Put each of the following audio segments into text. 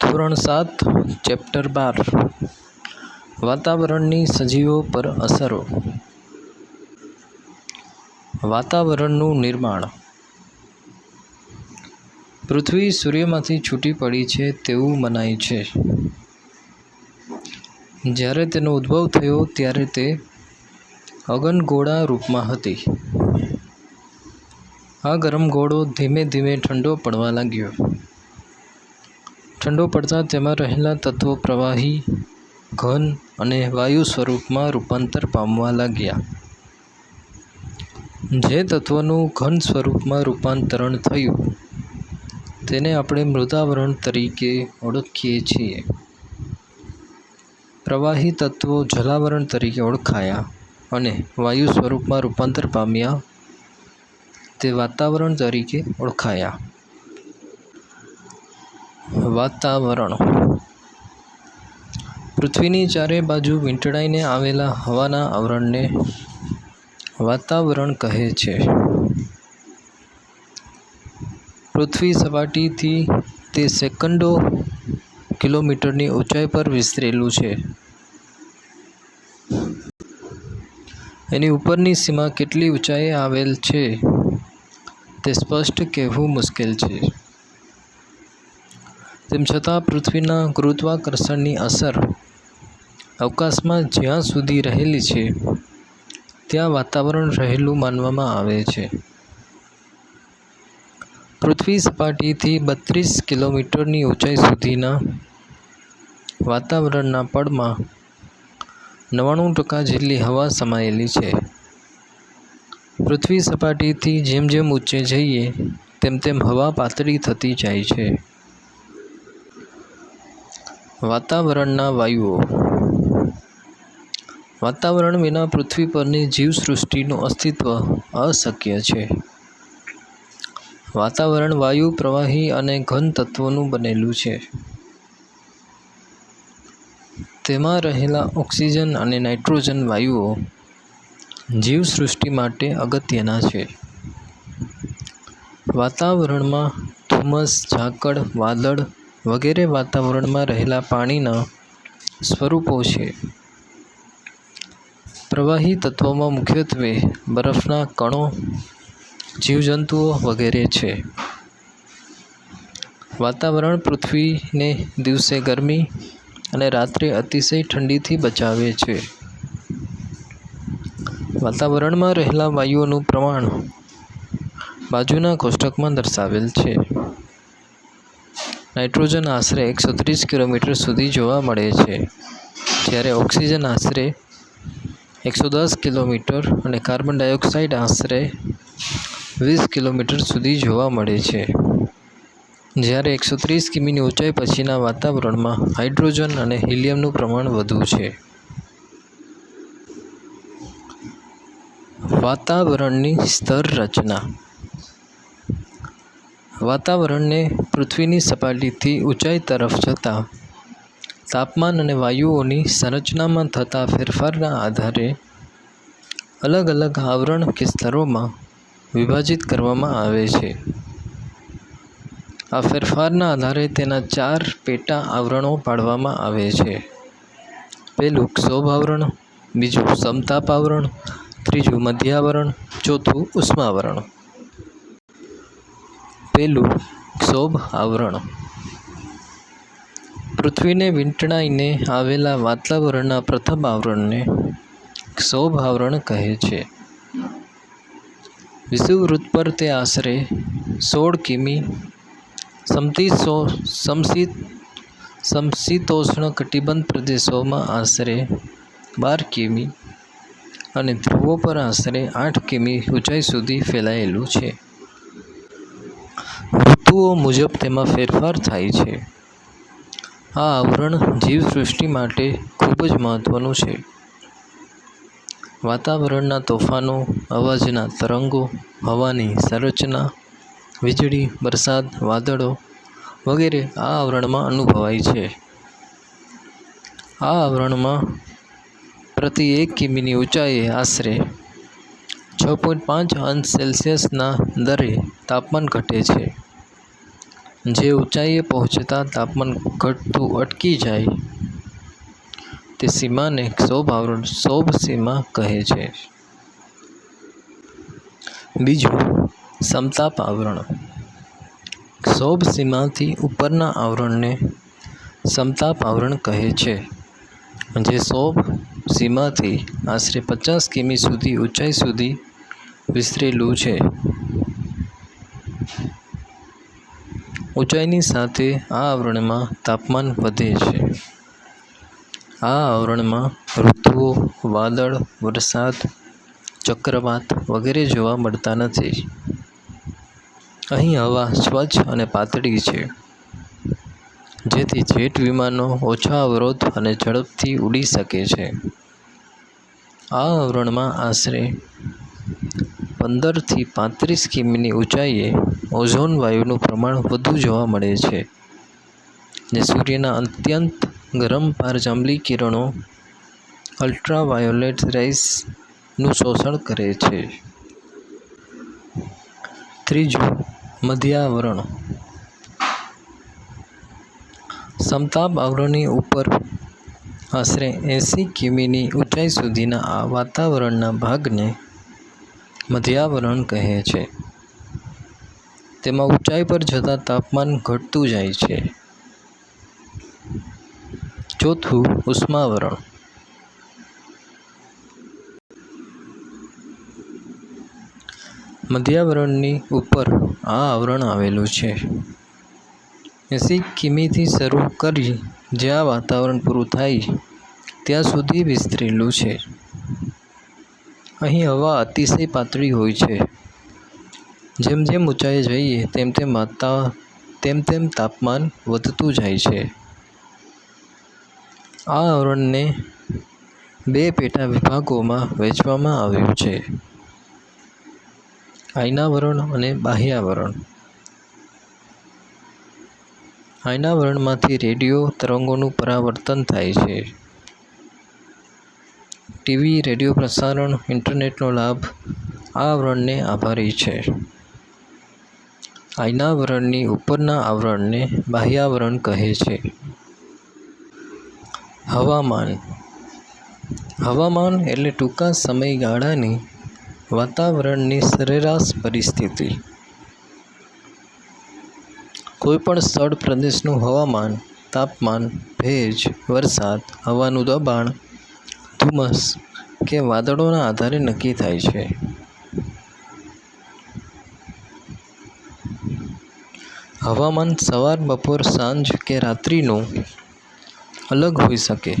ધોરણ સાત, ચેપ્ટર બાર. વાતાવરણની સજીવો પર અસરો. વાતાવરણનું નિર્માણ. પૃથ્વી સૂર્યમાંથી છૂટી પડી છે તેવું મનાય છે. જ્યારે તેનો ઉદ્ભવ થયો ત્યારે તે અગનગોળા રૂપમાં હતી. આ ગરમ ગોળો ધીમે ધીમે ઠંડો પડવા લાગ્યો. ઠંડો પડતાં તેમાં રહેલા તત્વો પ્રવાહી, ઘન અને વાયુ સ્વરૂપમાં રૂપાંતર પામવા લાગ્યા. જે તત્વનું ઘન સ્વરૂપમાં રૂપાંતરણ થયું, તેને આપણે મૃદાવરણ તરીકે ઓળખીએ છીએ. પ્રવાહી તત્વો જલાવરણ તરીકે ઓળખાયા અને વાયુ સ્વરૂપમાં રૂપાંતર પામ્યા તે વાતાવરણ તરીકે ઓળખાયા. વાતાવરણ. પૃથ્વીની ચારે બાજુ વીંટળાઈને આવેલા હવાના આવરણને વાતાવરણ કહે છે. પૃથ્વી સપાટીથી તે સેકન્ડો કિલોમીટરની ઊંચાઈ પર વિસ્તરેલું છે. એની ઉપરની સીમા કેટલી ઊંચાઈએ આવેલ છે તે સ્પષ્ટ કહેવું મુશ્કેલ છે. તેમ છતાં પૃથ્વીના ગુરુત્વાકર્ષણની અસર અવકાશમાં જ્યાં સુધી રહેલી છે, ત્યાં વાતાવરણ રહેલું માનવામાં આવે છે. પૃથ્વી સપાટીથી બત્રીસ કિલોમીટરની ઊંચાઈ સુધીના વાતાવરણના પડમાં નવ્વાણું ટકા જેટલી હવા સમાયેલી છે. પૃથ્વી સપાટીથી જેમ જેમ ઊંચે જઈએ, તેમ તેમ હવા પાતળી થતી જાય છે. વાતાવરણના વાયુઓ. વાતાવરણ વિના પૃથ્વી પરની જીવસૃષ્ટિનું અસ્તિત્વ અશક્ય છે. વાતાવરણ વાયુ, પ્રવાહી અને ઘન તત્વોનું બનેલું છે. તેમાં રહેલા ઓક્સિજન અને નાઇટ્રોજન વાયુઓ જીવસૃષ્ટિ માટે અગત્યના છે. વાતાવરણમાં ધુમ્મસ, ઝાકળ, વાદળ વગેરે વાતાવરણમાં રહેલા પાણીના સ્વરૂપો છે. પ્રવાહી તત્વોમાં મુખ્યત્વે બરફના કણો, જીવજંતુઓ વગેરે છે. વાતાવરણ પૃથ્વીને દિવસે ગરમી અને રાત્રે અતિશય ઠંડીથી બચાવે છે. વાતાવરણમાં રહેલા વાયુઓનું પ્રમાણ બાજુના કોષ્ટકમાં દર્શાવેલ છે. નાઇટ્રોજન આશરે એકસો ત્રીસ કિલોમીટર સુધી જોવા મળે છે. જ્યારે ઓક્સિજન આશરે એકસો દસ કિલોમીટર અને કાર્બન ડાયોક્સાઇડ આશરે વીસ કિલોમીટર સુધી જોવા મળે છે. જ્યારે એકસો ત્રીસ કિમીની ઊંચાઈ પછીના વાતાવરણમાં હાઇડ્રોજન અને હિલિયમનું પ્રમાણ વધુ છે. વાતાવરણની સ્તર રચના. વાતાવરણને પૃથ્વીની સપાટીથી ઊંચાઈ તરફ જતાં તાપમાન અને વાયુઓની સંરચનામાં થતા ફેરફારના આધારે અલગ અલગ આવરણ કે સ્તરોમાં વિભાજિત કરવામાં આવે છે. આ ફેરફારના આધારે તેના ચાર પેટા આવરણો પાડવામાં આવે છે. પહેલું ક્ષોભ આવરણ, બીજું સમતાપ આવરણ, ત્રીજું મધ્યાવરણ, ચોથું ઉષ્માવરણ. પહેલું ક્ષોભ આવરણ. પૃથ્વીને વીંટળાઈને આવેલા વાતાવરણના પ્રથમ આવરણને ક્ષોભ આવરણ કહે છે. વિષુવવૃત્ત પર તે આશરે સોળ કિમી સમશીતોષ્ણ કટિબંધ પ્રદેશોમાં આશરે બાર કિમી અને ધ્રુવો પર આશરે આઠ કિમી ઊંચાઈ સુધી ફેલાયેલું છે. ઋતુઓ મુજબ તેમાં ફેરફાર થાય છે. આ આવરણ જીવસૃષ્ટિ માટે ખૂબ જ મહત્ત્વનું છે. વાતાવરણના તોફાનો, અવાજના તરંગો, હવાની સંરચના, વીજળી, વરસાદ, વાદળો વગેરે આ આવરણમાં અનુભવાય છે. આ આવરણમાં પ્રતિ એક કિમીની ઊંચાઈએ આશરે છ પોઈન્ટ પાંચ અંશ સેલ્સિયસના દરે તાપમાન ઘટે છે. જે ઊંચાઈએ પહોંચતા તાપમાન ઘટતું અટકી જાય તે સીમાને ક્ષોભ આવરણ ક્ષોભ સીમા કહે છે. બીજું, સમતાપ આવરણ. ક્ષોભ સીમાથી ઉપરના આવરણને સમતાપ આવરણ કહે છે. જે ક્ષોભ સીમાથી આશરે પચાસ કિમી સુધી ઊંચાઈ સુધી વિસ્તરેલું છે. ઊંચાઈની સાથે આ આવરણમાં તાપમાન વધે છે. આ આવરણમાં ઋતુઓ, વાદળ, વરસાદ, ચક્રવાત વગેરે જોવા મળતા નથી. અહીં હવા સ્વચ્છ અને પાતળી છે. જેથી જેટ વિમાનો ઓછા અવરોધ અને ઝડપથી ઉડી શકે છે. આ આવરણમાં આશરે પંદરથી પાંત્રીસ કિમીની ઊંચાઈએ ઓઝોન વાયુનું પ્રમાણ વધુ જોવા મળે છે જે સૂર્યના અત્યંત ગરમ પારજાંબલી કિરણો અલ્ટ્રાવાયોલેટ રેઝનું શોષણ કરે છે. ત્રીજું, મધ્યાવરણ. સમતાપ આવરણની ઉપર આશરે એંસી કિમીની ઊંચાઈ સુધીના આ વાતાવરણના ભાગને મધ્યાવરણ કહે છે. તેમાં ઊંચાઈ પર જતાં તાપમાન ઘટતું જાય છે. ચોથું ઉષ્માવરણ. મધ્યાવરણની ઉપર આ આવરણ આવેલું છે. એસી કિમીથી શરૂ કરી જ્યાં વાતાવરણ પૂરું થાય, ત્યાં સુધી વિસ્તરેલું છે. અહીં હવા અતિશય પાતળી હોય છે. જેમ જેમ ઊંચાઈએ જઈએ, તેમ તેમ વાતા તેમ તેમ તાપમાન વધતું જાય છે. આ આવરણને બે પેટા વિભાગોમાં વહેંચવામાં આવ્યું છે. આયનાવરણ અને બાહ્યાવરણ. આયનાવરણમાંથી રેડિયો તરંગોનું પરાવર્તન થાય છે. ટીવી, રેડિયો પ્રસારણ, ઇન્ટરનેટનો લાભ, આ આવરણને આભારી છે. આયનાવરણની ઉપરના આવરણને બાહ્યાવરણ કહે છે. હવામાન. હવામાન એટલે ટૂંકા સમયગાળાની વાતાવરણની સરેરાશ પરિસ્થિતિ. કોઈપણ સ્થળ પ્રદેશનું હવામાન, તાપમાન, ભેજ, વરસાદ, હવાનું દબાણ ધુમ્મસ કે વાદળોના આધારે નક્કી થાય છે. હવામાન સવાર, બપોર, સાંજ કે રાત્રિનું અલગ હોઈ શકે.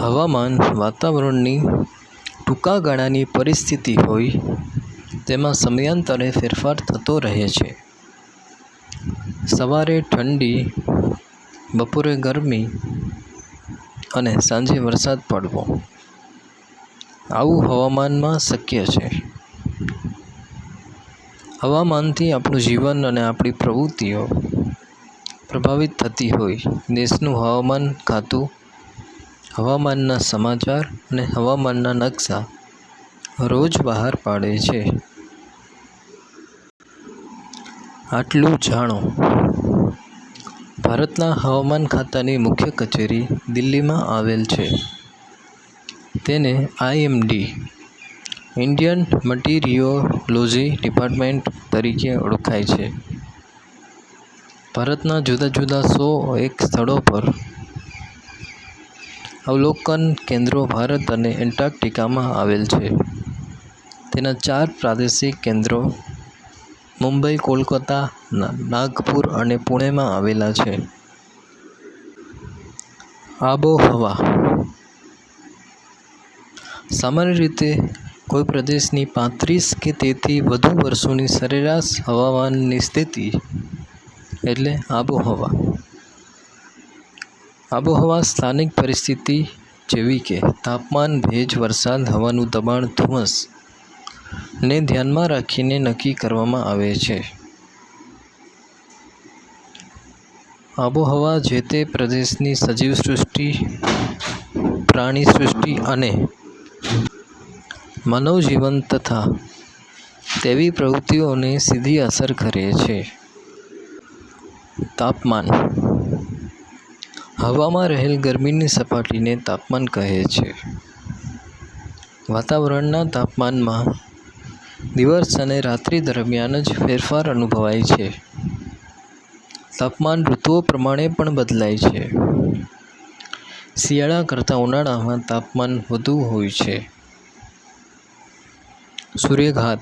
હવામાન વાતાવરણની ટૂંકા ગાળાની પરિસ્થિતિ હોય તેમાં સમયાંતરે ફેરફાર થતો રહે છે. સવારે ઠંડી, બપોરે ગરમી અને સાંજે વરસાદ પડવો. આવું હવામાનમાં શક્ય છે. હવામાનથી આપણું જીવન અને આપણી પ્રવૃત્તિઓ પ્રભાવિત થતી હોય. દેશનું હવામાન ખાતું, હવામાનના સમાચાર અને હવામાનના નકશા રોજ બહાર પાડે છે. આટલું જાણો. ભારતના હવામાન ખાતાની મુખ્ય કચેરી દિલ્હીમાં આવેલ છે. તેને આઈએમડી ઇન્ડિયન મટીરિયોલોજી ડિપાર્ટમેન્ટ તરીકે ઓળખાય છે. ભારતના જુદા જુદા સો એક સ્થળો પર અવલોકન કેન્દ્રો ભારત અને એન્ટાર્કટિકામાં આવેલ છે. તેના ચાર પ્રાદેશિક કેન્દ્રો મુંબઈ, કોલકાતા નાગપુર અને પુણેમાં આવેલા છે. આબોહવા. સામાન્ય રીતે કોઈ પ્રદેશની પાંત્રીસ કે તેથી વધુ વર્ષોની સરેરાશ હવામાનની સ્થિતિ એટલે આબોહવા. આબોહવા સ્થાનિક પરિસ્થિતિ જેવી કે તાપમાન, ભેજ, વરસાદ, હવાનું દબાણ, ધુમ્મસ ને ધ્યાનમાં રાખીને નક્કી કરવામાં આવે છે. આબોહવા જે તે પ્રદેશની સજીવ સૃષ્ટિ, પ્રાણી સૃષ્ટિ અને માનવ જીવન તથા તેવી પ્રવૃત્તિઓને સીધી અસર કરે છે. તાપમાન. હવામાં રહેલ ગરમીની સપાટીને તાપમાન કહે છે. વાતાવરણના તાપમાનમાં દિવસ અને રાત્રિ દરમિયાન જ ફેરફાર અનુભવાય છે. તાપમાન ઋતુઓ પ્રમાણે પણ બદલાય છે. શિયાળા કરતાં ઉનાળામાં તાપમાન વધુ હોય છે. સૂર્યઘાત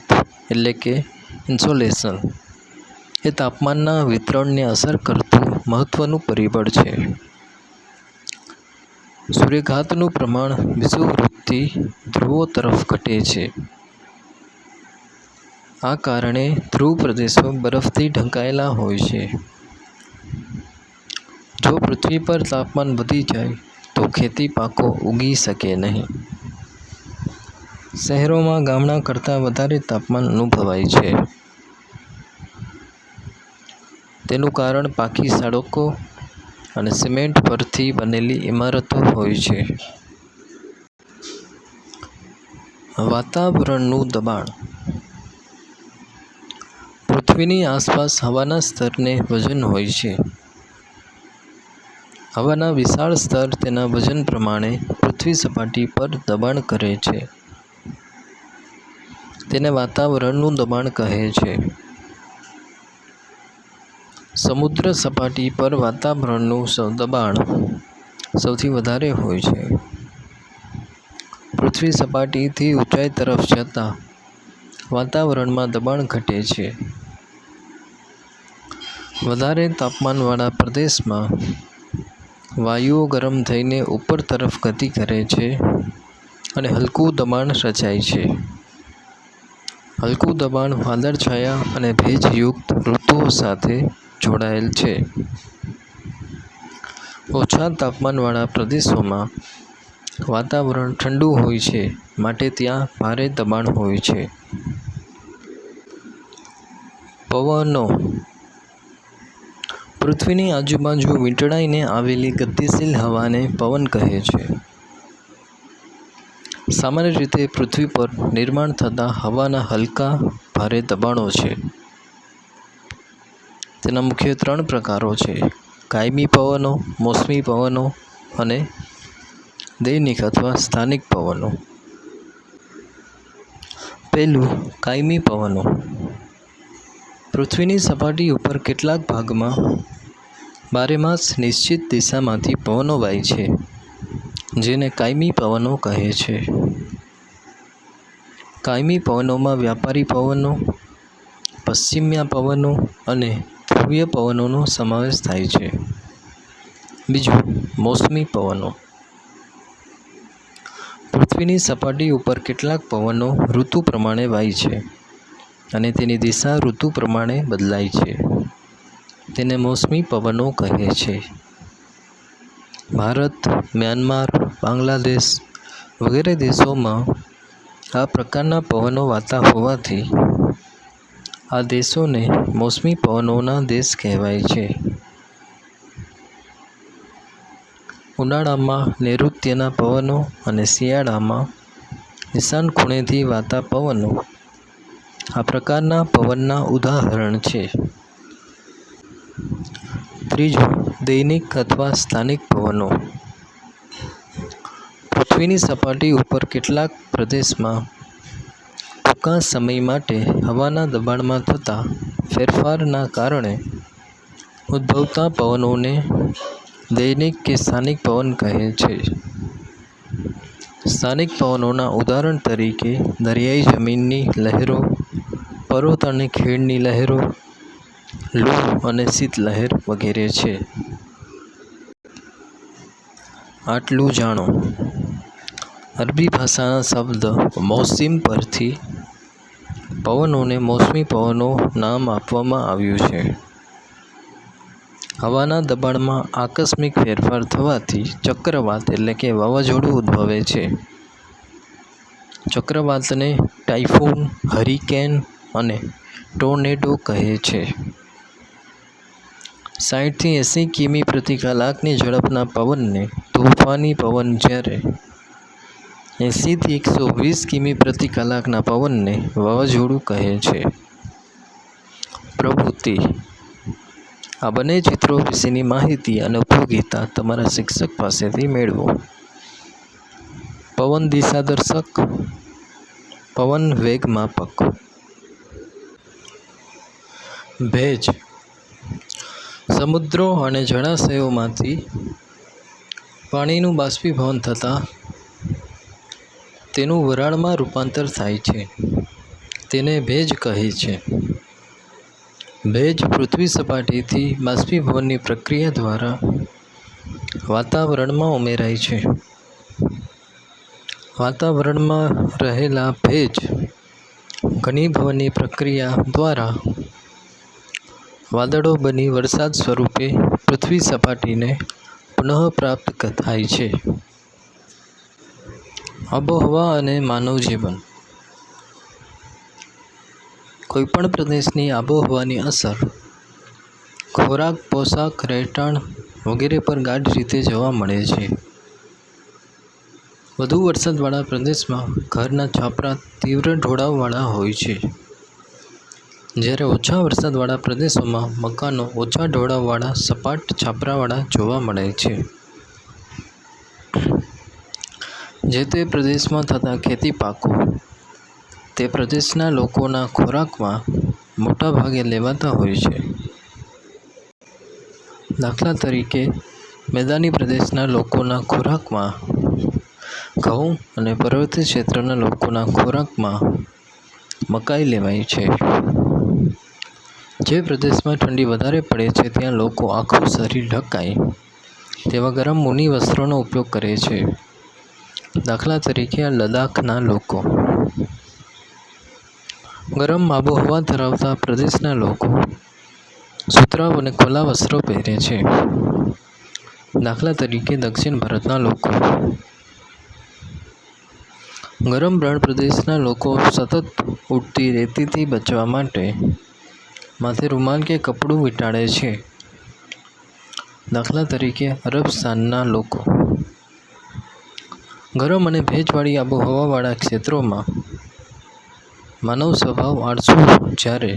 એટલે કે ઇન્સોલેશન એ તાપમાનના વિતરણને અસર કરતું મહત્વનું પરિબળ છે. સૂર્યઘાતનું પ્રમાણ વિષુવવૃત્તિ ધ્રુવો તરફ ઘટે છે. આ કારણે ધ્રુવ પ્રદેશો બરફથી ઢંકાયેલા હોય છે. જો પૃથ્વી પર તાપમાન વધી જાય, તો ખેતી પાકો ઉગી શકે નહીં. શહેરોમાં ગામડા કરતાં વધારે તાપમાન અનુભવાય છે. તેનું કારણ પાકી સડકો અને સિમેન્ટ પરથી બનેલી ઇમારતો હોય છે. વાતાવરણનું દબાણ પૃથ્વીની આસપાસ હવાના સ્તરને વજન હોય છે. હવાના વિશાળ સ્તર તેના વજન પ્રમાણે પૃથ્વી સપાટી પર દબાણ કરે છે. તેને વાતાવરણનું દબાણ કહે છે. સમુદ્ર સપાટી પર વાતાવરણનું દબાણ સૌથી વધારે હોય છે. પૃથ્વી સપાટીથી ઊંચાઈ તરફ જતાં વાતાવરણમાં દબાણ ઘટે છે. વધારે તાપમાનવાળા પ્રદેશમાં વાયુઓ ગરમ થઈને ઉપર તરફ ગતિ કરે છે અને હલકું દબાણ રચાય છે. હલકું દબાણ વાદળછાયા અને ભેજયુક્ત ઋતુઓ સાથે જોડાયેલ છે. ઓછા તાપમાનવાળા પ્રદેશોમાં વાતાવરણ ઠંડુ હોય છે માટે ત્યાં ભારે દબાણ હોય છે. પવનો પૃથ્વીની આજુબાજુ વીંટળાઈને આવેલી ગતિશીલ હવાને પવન કહે છે. સામાન્ય રીતે પૃથ્વી પર નિર્માણ થતા હવાના હલકા, ભારે દબાણો છે. તેના મુખ્ય ત્રણ પ્રકારો છે. કાયમી પવનો, મોસમી પવનો અને દૈનિક અથવા સ્થાનિક પવનો. પહેલું કાયમી પવનો. પૃથ્વીની સપાટી ઉપર કેટલાક ભાગમાં બારેમાસ નિશ્ચિત દિશામાંથી પવનો વાય છે, જેને કાયમી પવનો કહે છે. કાયમી પવનોમાં વ્યાપારી પવનો, પશ્ચિમિયા પવનો અને ધ્રુવીય પવનોનો સમાવેશ થાય છે. બીજું, મોસમી પવનો. પૃથ્વીની સપાટી ઉપર કેટલાક પવનો ઋતુ પ્રમાણે વાય છે. અને તેની દિશા ઋતુ પ્રમાણે બદલાય છે. તેને મોસમી પવનો કહે છે. ભારત, મ્યાનમાર, બાંગ્લાદેશ વગેરે દેશોમાં આ પ્રકારના પવનો વાતા હોવાથી આ દેશોને મોસમી પવનોના દેશ કહેવાય છે. ઉનાળામાં નૈઋત્યના પવનો અને શિયાળામાં ઈશાન ખૂણેથી વાતા પવનો આ પ્રકારના પવનના ઉદાહરણ છે. ત્રીજું, દૈનિક અથવા સ્થાનિક પવનો. પૃથ્વીની સપાટી ઉપર કેટલાક પ્રદેશમાં ટૂંકા સમય માટે હવાના દબાણમાં થતા ફેરફારના કારણે ઉદ્ભવતા પવનોને દૈનિક કે સ્થાનિક પવન કહે છે. સ્થાનિક પવનોના ઉદાહરણ તરીકે દરિયાઈ જમીનની લહેરો પર્વત અને ખીણની લહેરો, લૂ અને શીત લહેર વગેરે છે. આટલું જાણો. અરબી ભાષાના શબ્દ મોસિમ પરથી પવનોને મોસમી પવનો નામ આપવામાં આવ્યું છે. હવાના દબાણમાં આકસ્મિક ફેરફાર થવાથી ચક્રવાત એટલે કે વાવાઝોડું ઉદ્ભવે છે. ચક્રવાતને ટાઇફૂન, હરિકેન અને ટોર્નેડો કહે છે. સાઠથી એંસી કિમી પ્રતિ કલાકની ઝડપના પવનને તોફાની પવન જ્યારે એંસીથી એકસો વીસ કિમી પ્રતિ કલાકના પવનને વાવાઝોડું કહે છે. પ્રવૃત્તિ આ બંને ચિત્રો વિશેની માહિતી અને ઉપયોગીતા તમારા શિક્ષક પાસેથી મેળવો. પવન દિશાદર્શક, પવન વેગ માપક ભેજ. સમુદ્રો અને જળાશયોમાંથી પાણીનું બાષ્પીભવન થતાં તેનું વરાળમાં રૂપાંતર થાય છે. તેને ભેજ કહે છે. ભેજ પૃથ્વી સપાટીથી બાષ્પીભવનની પ્રક્રિયા દ્વારા વાતાવરણમાં ઉમેરાય છે. વાતાવરણમાં રહેલા ભેજ ઘનીભવનની પ્રક્રિયા દ્વારા વાદળો બની વરસાદ સ્વરૂપે પૃથ્વી સપાટીને પુનઃપ્રાપ્ત થાય છે. આબોહવા અને માનવ જીવન. કોઈપણ પ્રદેશની આબોહવાની અસર ખોરાક, પોશાક, રહેઠાણ વગેરે પર ગાઢ રીતે જોવા મળે છે. વધુ વરસાદવાળા પ્રદેશમાં ઘરના છાપરા તીવ્ર ઢોળાવવાળા હોય છે. જ્યારે ઓછા વરસાદવાળા પ્રદેશોમાં મકાનો ઓછા ઢોળાવવાળા, સપાટ છાપરાવાળા જોવા મળે છે. જે તે પ્રદેશમાં થતા ખેતી પાકો તે પ્રદેશના લોકોના ખોરાકમાં મોટા ભાગે લેવાતા હોય છે. દાખલા તરીકે, મેદાની પ્રદેશના લોકોના ખોરાકમાં, ઘઉં અને પર્વતીય ક્ષેત્રના લોકોના ખોરાકમાં મકાઈ લેવાય છે. જે પ્રદેશમાં ઠંડી વધારે પડે છે, ત્યાં લોકો આખું શરીર ઢંકાય. તેવા ગરમ ઊની વસ્ત્રોનો ઉપયોગ કરે છે. દાખલા તરીકે લદ્દાખના લોકો. ગરમ આબોહવા ધરાવતા પ્રદેશના લોકો સુતરાઉ અને ખુલ્લા વસ્ત્રો પહેરે છે. દાખલા તરીકે દક્ષિણ ભારતના લોકો. ગરમ રણ પ્રદેશના લોકો સતત ઉડતી રેતીથી બચવા માટે માથે રૂમાલ કે કપડું વીંટાળે છે. દાખલા તરીકે અરબસ્તાનના લોકો. ગરમ અને ભેજવાળી આબોહવાવાળા ક્ષેત્રોમાં માનવ સ્વભાવ આળસુ જ્યારે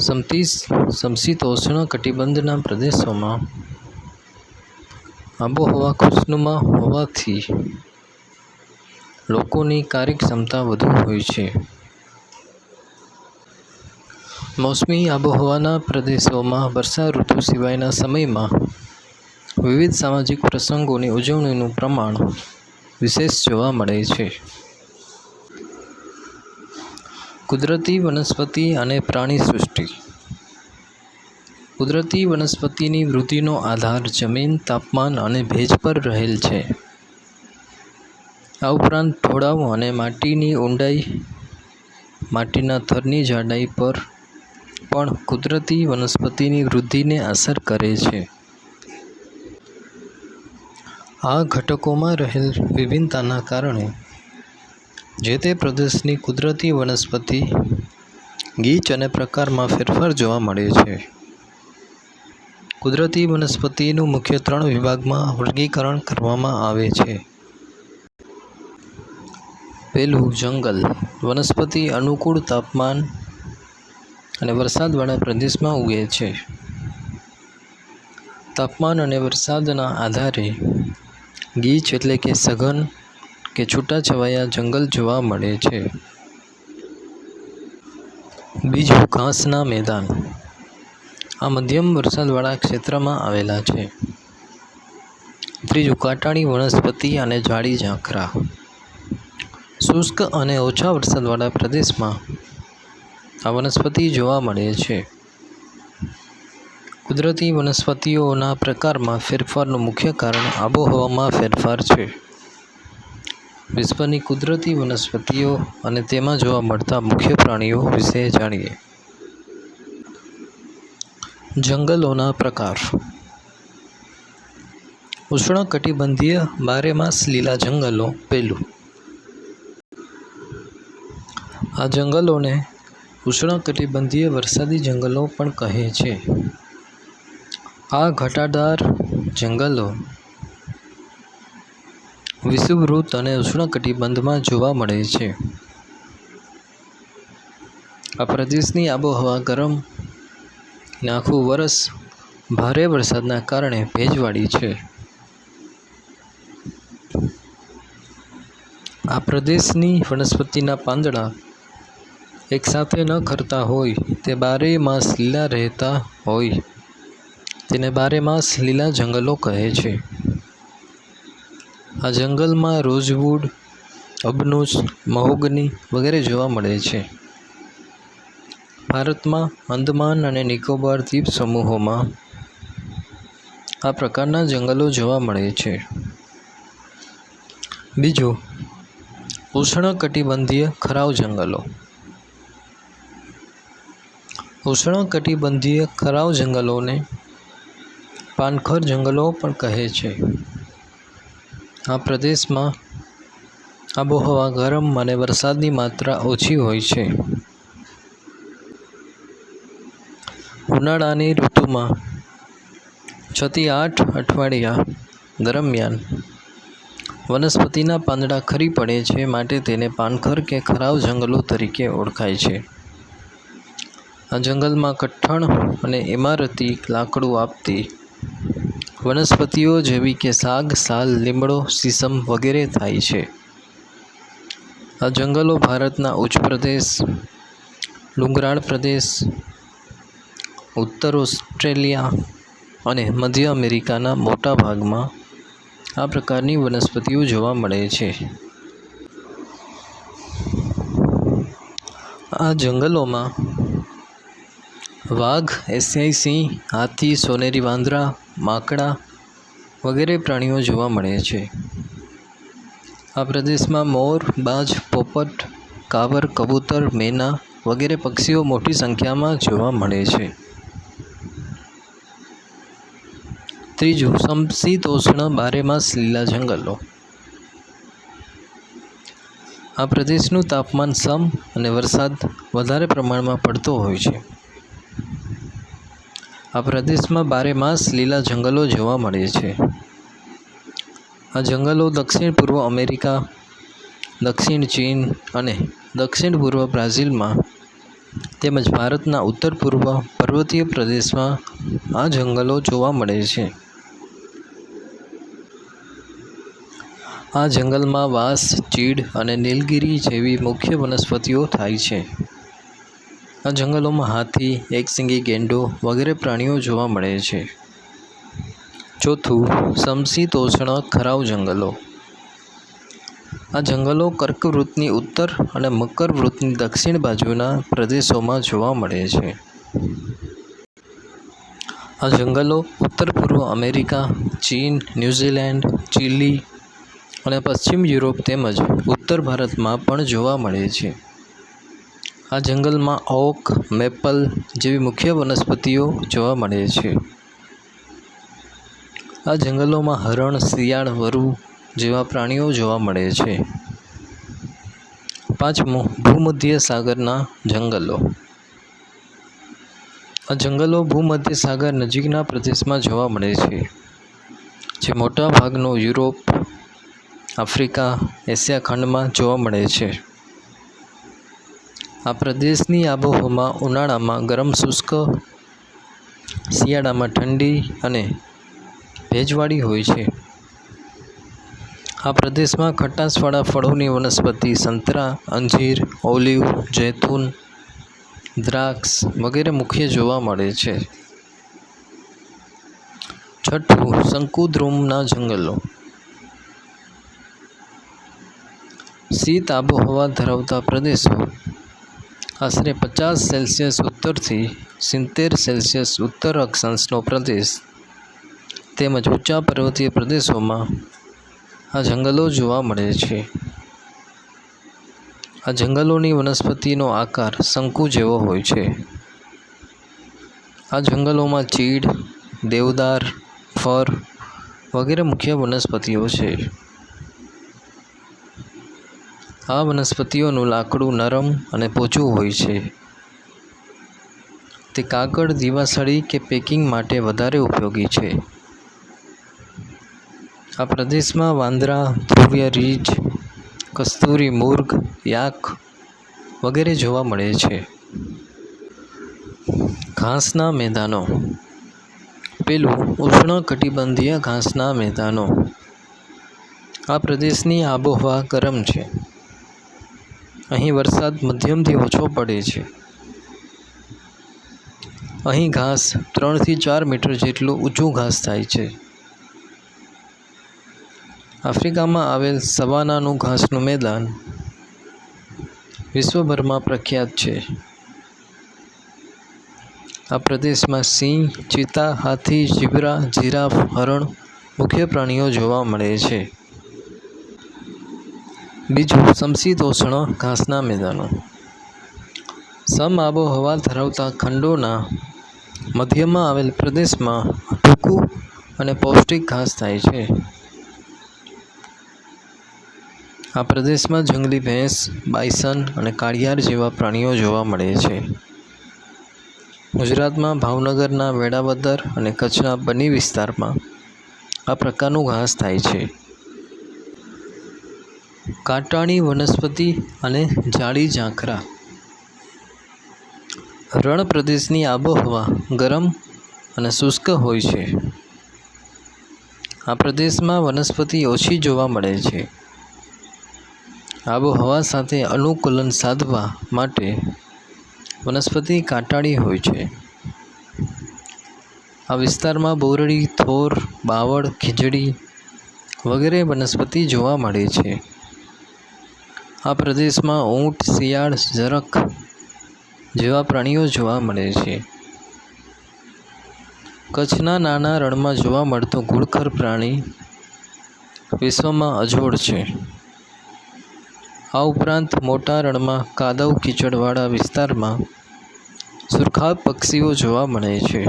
સમતી સમશીતોષ્ણ કટિબંધના પ્રદેશોમાં આબોહવા ખુશનુમા હોવાથી લોકોની કાર્યક્ષમતા વધુ હોય છે. મોસમી આબોહવાના પ્રદેશોમાં વર્ષાઋતુ સિવાયના સમયમાં વિવિધ સામાજિક પ્રસંગોની ઉજવણીનું પ્રમાણ વિશેષ જોવા મળે છે. કુદરતી વનસ્પતિ અને પ્રાણી સૃષ્ટિ. કુદરતી વનસ્પતિની વૃદ્ધિનો આધાર જમીન, તાપમાન અને ભેજ પર રહેલ છે. આ ઉપરાંત ઢોળાવ અને માટીની ઊંડાઈ, માટીના થરની જાડાઈ પર પણ કુદરતી વનસ્પતિની વૃદ્ધિને અસર કરે છે. આ ઘટકોમાં રહેલ વિભિન્નતાના કારણે જે તે પ્રદેશની કુદરતી વનસ્પતિ ગીચ અને પ્રકારમાં ફેરફાર જોવા મળે છે. કુદરતી વનસ્પતિનું મુખ્ય ત્રણ વિભાગમાં વર્ગીકરણ કરવામાં આવે છે. પહેલું જંગલ. વનસ્પતિ અનુકૂળ તાપમાન અને વરસાદવાળા પ્રદેશમાં ઉગે છે. તાપમાન અને વરસાદના આધારે ગીચ એટલે કે સઘન કે છૂટાછવાયા જંગલ જોવા મળે છે. બીજું ઘાસના મેદાન. આ મધ્યમ વરસાદવાળા ક્ષેત્રમાં આવેલા છે. ત્રીજું કાંટાળી, વનસ્પતિ અને જાડી ઝાંખરા. શુષ્ક અને ઓછા વરસાદવાળા પ્રદેશમાં આ વનસ્પતિ જોવા મળે છે. કુદરતી વનસ્પતિઓના પ્રકારમાં ફેરફારનું મુખ્ય કારણ આબોહવામાં ફેરફાર છે. વિશ્વની કુદરતી વનસ્પતિઓ અને તેમાં જોવા મળતા મુખ્ય પ્રાણીઓ વિશે જાણીએ. જંગલોના પ્રકાર. ઉષ્ણકટિબંધીય બારેમાસ લીલા જંગલો પહેલું. આ જંગલોને ઉષ્ણકટિબંધીય વરસાદી જંગલો પણ કહે છે. આ ઘટાદાર જંગલો વિષુવવૃત્ત અને ઉષ્ણકટિબંધમાં જોવા મળે છે. આ પ્રદેશની આબોહવા ગરમ આખું વરસ, ભારે વરસાદના કારણે ભેજવાળી છે. આ પ્રદેશની વનસ્પતિના પાંદડા એકસાથે ન ખરતા હોય તે બારે માસ લીલા રહેતા હોય. તેને બારે માસ લીલા જંગલો કહે છે. આ જંગલમાં રોઝવુડ, અબનુસ, મહોગની વગેરે જોવા મળે છે. ભારતમાં અંદમાન અને નિકોબાર દ્વીપ સમૂહોમાં આ પ્રકારના જંગલો જોવા મળે છે. બીજું, ઉષ્ણકટિબંધીય ખરાવ જંગલો. ઉષ્ણકટિબંધીય ખરાવ જંગલોને પાનખર જંગલો પણ કહે છે. આ પ્રદેશમાં આબોહવા ગરમ અને વરસાદની માત્રા ઓછી હોય છે. ઉનાળાની ઋતુમાં છથી આઠ અઠવાડિયા દરમિયાન વનસ્પતિના પાંદડા ખરી પડે છે માટે તેને પાનખર કે ખરાવ જંગલો તરીકે ઓળખાય છે. જંગલમાં કઠણ અને ઇમારતી લાકડું આપતી વનસ્પતિઓ જેવી કે સાગ, સાલ, લીમડો, સીસમ વગેરે થાય છે. આ જંગલો ભારતના ઉચ્ચ પ્રદેશ, ડુંગરાળ પ્રદેશ, ઉત્તર ઓસ્ટ્રેલિયા અને મધ્ય અમેરિકાના મોટા ભાગમાં આ પ્રકારની વનસ્પતિઓ જોવા મળે છે. આ જંગલોમાં વાઘ એશિયાઈ સિંહ, હાથી, સોનેરી વાંદરા, માકડા વગેરે પ્રાણીઓ જોવા મળે છે. આ પ્રદેશમાં મોર, બાજ, પોપટ, કાવર, કબૂતર, મેના વગેરે પક્ષીઓ મોટી સંખ્યામાં જોવા મળે છે. ત્રીજું, સમશીતોષ્ણ બારેમાસ લીલા જંગલો. આ પ્રદેશનું તાપમાન સમ અને વરસાદ વધારે પ્રમાણમાં પડતો હોય છે. આ પ્રદેશમાં બારે માસ, લીલા જંગલો જોવા મળે છે. આ જંગલો દક્ષિણ પૂર્વ અમેરિકા, દક્ષિણ ચીન અને દક્ષિણ પૂર્વ બ્રાઝિલમાં તેમજ ભારતના ઉત્તર પૂર્વ પર્વતીય પ્રદેશમાં આ જંગલો જોવા મળે છે. આ જંગલમાં વાંસ, ચીડ અને નીલગિરી જેવી મુખ્ય વનસ્પતિઓ થાય છે. આ જંગલોમાં હાથી એકશિંગી ગેંડો વગેરે પ્રાણીઓ જોવા મળે છે. ચોથું સમશીતોષ્ણ ખરાવ જંગલો. આ જંગલો કર્કવૃતની ઉત્તર અને મકર વૃતની દક્ષિણ બાજુના પ્રદેશોમાં જોવા મળે છે. આ જંગલો ઉત્તર પૂર્વ અમેરિકા, ચીન, ન્યૂઝીલેન્ડ, ચીલી અને પશ્ચિમ યુરોપ તેમજ ઉત્તર ભારતમાં પણ જોવા મળે છે. આ જંગલમાં ઓક, મેપલ જેવી મુખ્ય વનસ્પતિઓ જોવા મળે છે. આ જંગલોમાં હરણ, શિયાળ, વરુ જેવા પ્રાણીઓ જોવા મળે છે. પાંચમું ભૂમધ્ય સાગરના જંગલો. આ જંગલો ભૂમધ્ય સાગર નજીકના પ્રદેશમાં જોવા મળે છે, જે મોટા ભાગનો યુરોપ, આફ્રિકા, એશિયા ખંડમાં જોવા મળે છે. આ પ્રદેશની આબોહવા ઉનાળામાં ગરમ શુષ્ક, શિયાળામાં ઠંડી અને ભેજવાળી હોય છે. આ પ્રદેશમાં ખટાશવાળા ફળોની વનસ્પતિ સંતરા, અંજીર, ઓલિવ, જૈતુન, દ્રાક્ષ વગેરે મુખ્ય જોવા મળે છે. છઠ્ઠું, શંકુદ્રુમના જંગલો. શીત આબોહવા ધરાવતા પ્રદેશો આશરે પચાસ સેલ્સિયસ ઉત્તરથી સિત્તેર સેલ્સિયસ ઉત્તર અક્ષાંશનો પ્રદેશ તેમજ ઊંચા પર્વતીય પ્રદેશોમાં આ જંગલો જોવા મળે છે. આ જંગલોની વનસ્પતિનો આકાર શંકુ જેવો હોય છે. આ જંગલોમાં ચીડ, દેવદાર, ફર વગેરે મુખ્ય વનસ્પતિઓ છે. આ વનસ્પતિઓનું લાકડું નરમ અને પોચું હોય છે. તે કાગળ, દીવાસળી કે પેકિંગ માટે વધારે ઉપયોગી છે. આ પ્રદેશમાં વાંદરા, ધ્રુવ્ય રીંછ કસ્તુરી, મુર્ગ, યાક વગેરે જોવા મળે છે. ઘાસના મેદાનો. પેલું ઉષ્ણકટિબંધીય ઘાસના મેદાનો. આ પ્રદેશની આબોહવા ગરમ છે. અહીં વરસાદ મધ્યમથી ઓછો પડે છે. અહીં ઘાસ ત્રણથી ચાર મીટર જેટલું ઊંચું ઘાસ થાય છે. આફ્રિકામાં આવેલ સવાનાનું ઘાસનું મેદાન વિશ્વભરમાં પ્રખ્યાત છે. આ પ્રદેશમાં સિંહ ચિત્તા હાથી, ઝીબ્રા, જીરાફ, હરણ મુખ્ય પ્રાણીઓ જોવા મળે છે. બીજું સમશીતોષ્ણ ઘાસના મેદાનો. સમ આબોહવા ધરાવતા ખંડોના મધ્યમાં આવેલ પ્રદેશમાં ટૂંકું અને પૌષ્ટિક ઘાસ થાય છે. આ પ્રદેશમાં જંગલી ભેંસ, બાયસન અને કાળિયાર જેવા પ્રાણીઓ જોવા મળે છે. ગુજરાતમાં ભાવનગરના વેળાવદર અને કચ્છના બની વિસ્તારમાં આ પ્રકારનું ઘાસ થાય છે. કાંટાળી, વનસ્પતિ અને જાડી ઝાંખરા. રણ પ્રદેશની આબોહવા ગરમ અને શુષ્ક હોય છે. આ પ્રદેશમાં વનસ્પતિ ઓછી જોવા મળે છે. આબોહવા સાથે અનુકૂલન સાધવા માટે વનસ્પતિ કાંટાળી હોય છે. આ વિસ્તારમાં બોરડી, થોર, બાવળ, ખીજડી વગેરે વનસ્પતિ જોવા મળે છે. આ પ્રદેશમાં ઊંટ, શિયાળ ઝરખ જેવા પ્રાણીઓ જોવા મળે છે. કચ્છના નાના રણમાં જોવા મળતો ઘુડખર પ્રાણી વિશ્વમાં અજોડ છે. આ ઉપરાંત મોટા રણમાં કાદવ કીચડવાળા વિસ્તારમાં સુરખાબ પક્ષીઓ જોવા મળે છે.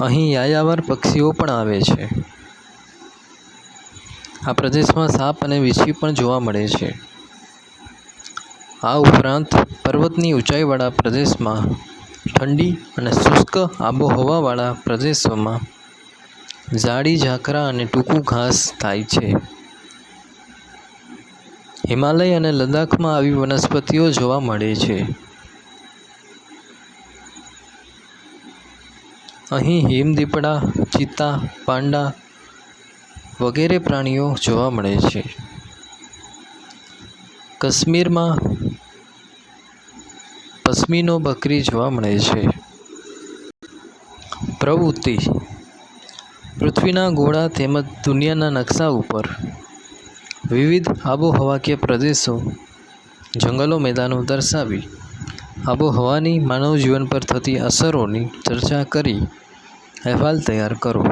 અહીં યાયાવર પક્ષીઓ પણ આવે છે. આ પ્રદેશમાં સાપ અને વીંછી પણ જોવા મળે છે. આ ઉપરાંત પર્વતની ઊંચાઈવાળા પ્રદેશમાં ઠંડી અને શુષ્ક આબોહવાવાળા પ્રદેશોમાં જાડી ઝાંખરા અને ટૂંકું ઘાસ થાય છે. હિમાલય અને લદ્દાખમાં આવી વનસ્પતિઓ જોવા મળે છે. અહીં હિમદીપડા, ચિત્તા, પાંડા વગેરે પ્રાણીઓ જોવા મળે છે. કાશ્મીરમાં પશ્મિનો બકરી જોવા મળે છે. પ્રવૃત્તિ. પૃથ્વીના ગોળા તેમજ દુનિયાના નકશા ઉપર વિવિધ આબોહવાકીય પ્રદેશો જંગલો મેદાનો દર્શાવી આબોહવાની માનવ જીવન પર થતી અસરોની ચર્ચા કરી અહેવાલ તૈયાર કરો.